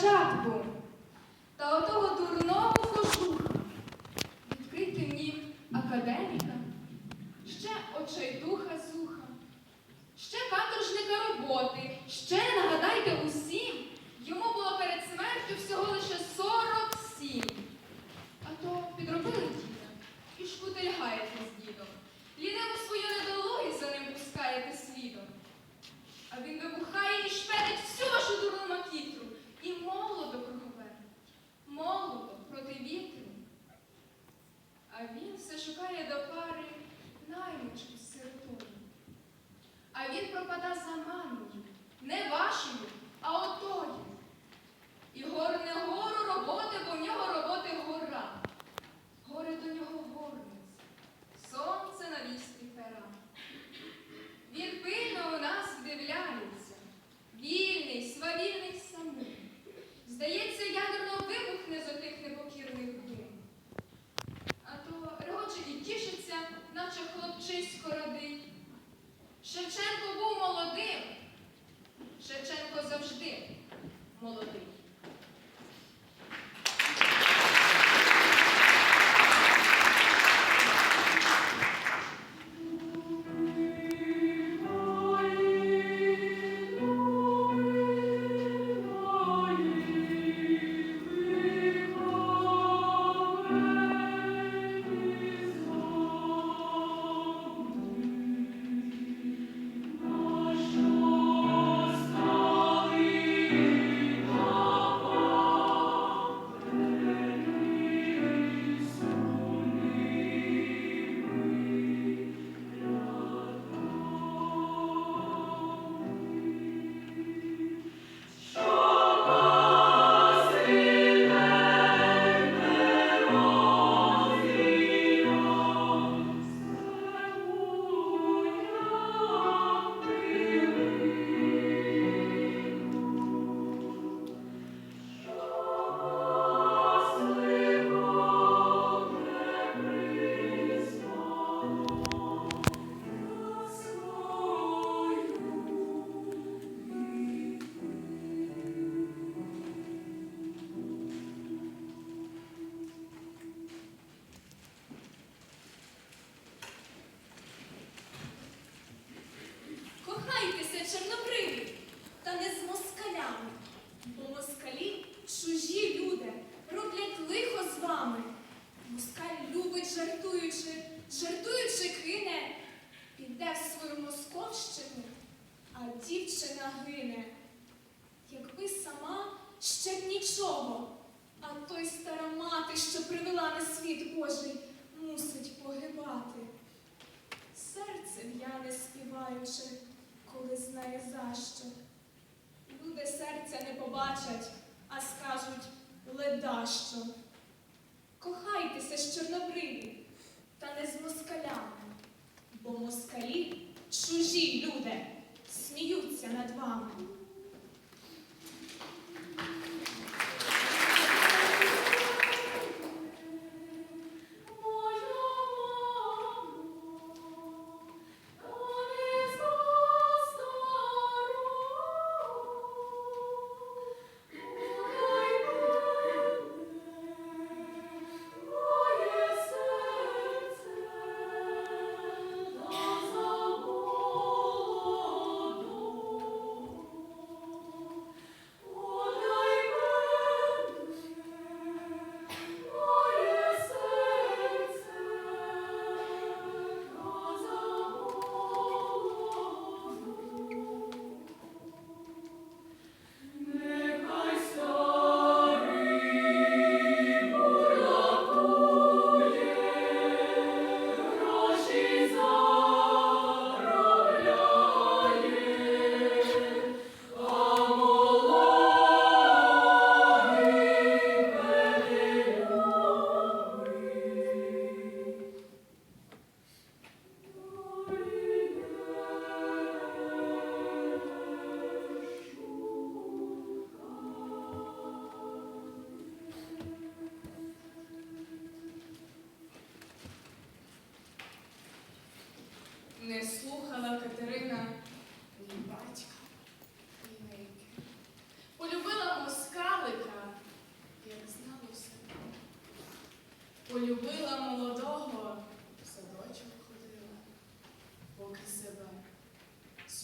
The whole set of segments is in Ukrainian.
chato, pô. світ Божий мусить погибати. Серце в'яне співаючи, коли знає за що. Люди серця не побачать, а скажуть ледащо. Кохайтеся з чорнобриві, та не з москалями, бо москалі чужі люди сміються над вами.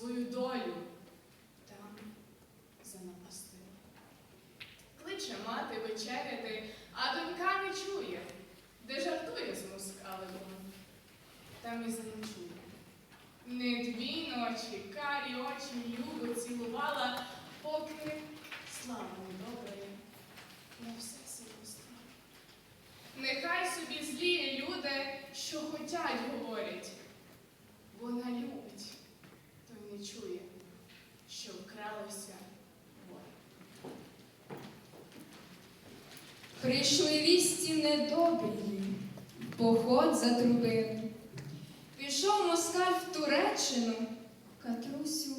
Свою долю там занапастила. Кличе мати вечеряти, а донька не чує, де жартує з москаликом, там і заночує. Не дві ночі, карі очі Любу цілувала, поки слава недобрає, на все село. Нехай собі злі люди, що хотять, говорять. Вона любить, той не чує, що вкралося горе. Прийшли вісті недобрі, поход затрубили. Пішов москаль в Туреччину, Катрусю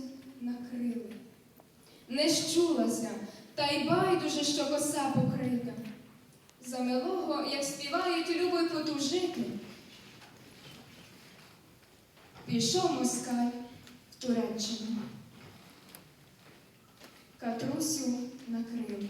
накрили. Не щулася, та й байдуже, що коса покрита. За милого, як співають, любить потужити. Пішов москаль в Туреччину. Катрусю накрили.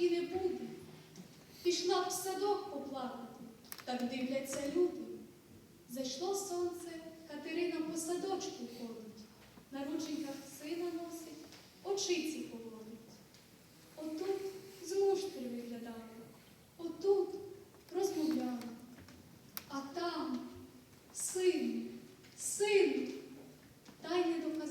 І не буде. Пішла б в садок поплакати, так дивляться люди. Зайшло сонце, Катерина по садочку ходить, на рученьках сина носить, очиці поводить. Отут з муштри виглядала, отут розмовляла. А там син, син, та й не доказала.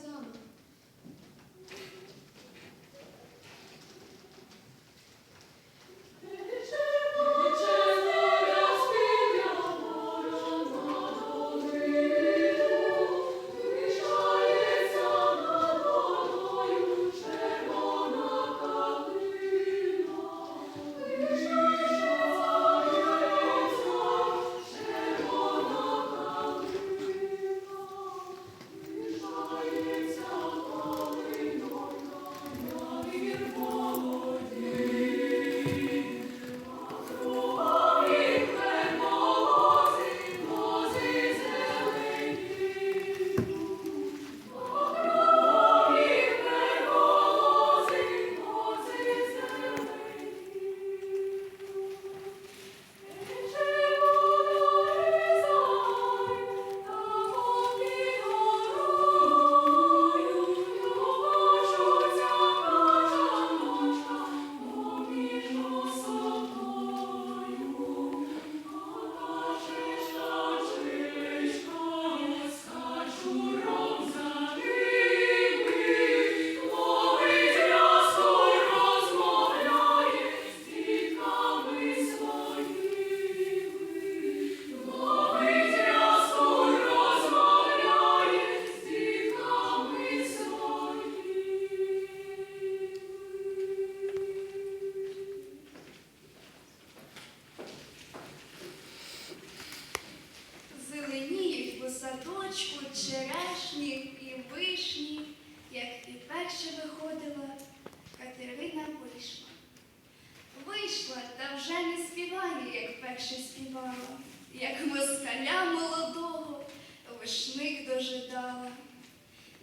Садочку черешні і вишні, як і перше виходила, Катерина вийшла. Вийшла та вже не співає, як перше співала, як москаля молодого вишник дожидала.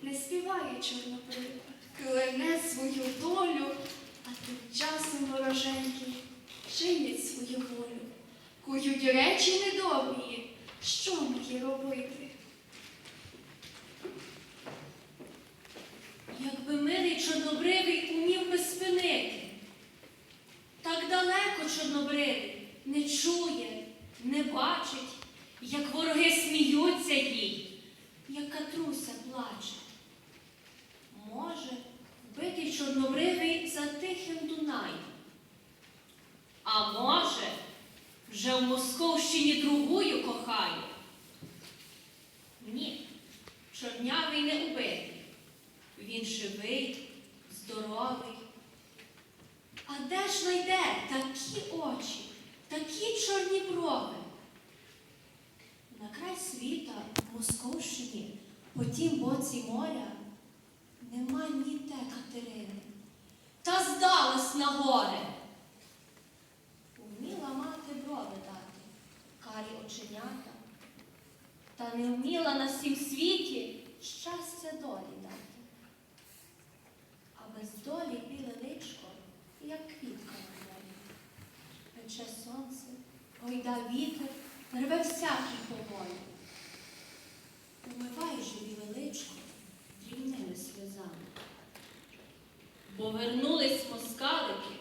Не співає чорнобрива, клене свою долю, а тим часом вороженьки чинять свою волю. Кують речі недобрі, чорнявий не убитий. Він живий, здоровий. А де ж найде такі очі, такі чорні брови? На край світа, в Московщині, по тім боці моря, нема ніде Катерини. Та здалась на горе. Вміла мати брови дати, карі оченята, та не вміла на всім світі гойда вітер, рве всякий поволі. Умивай живі величко личко дрібними сльозами. Бо вернулись москалики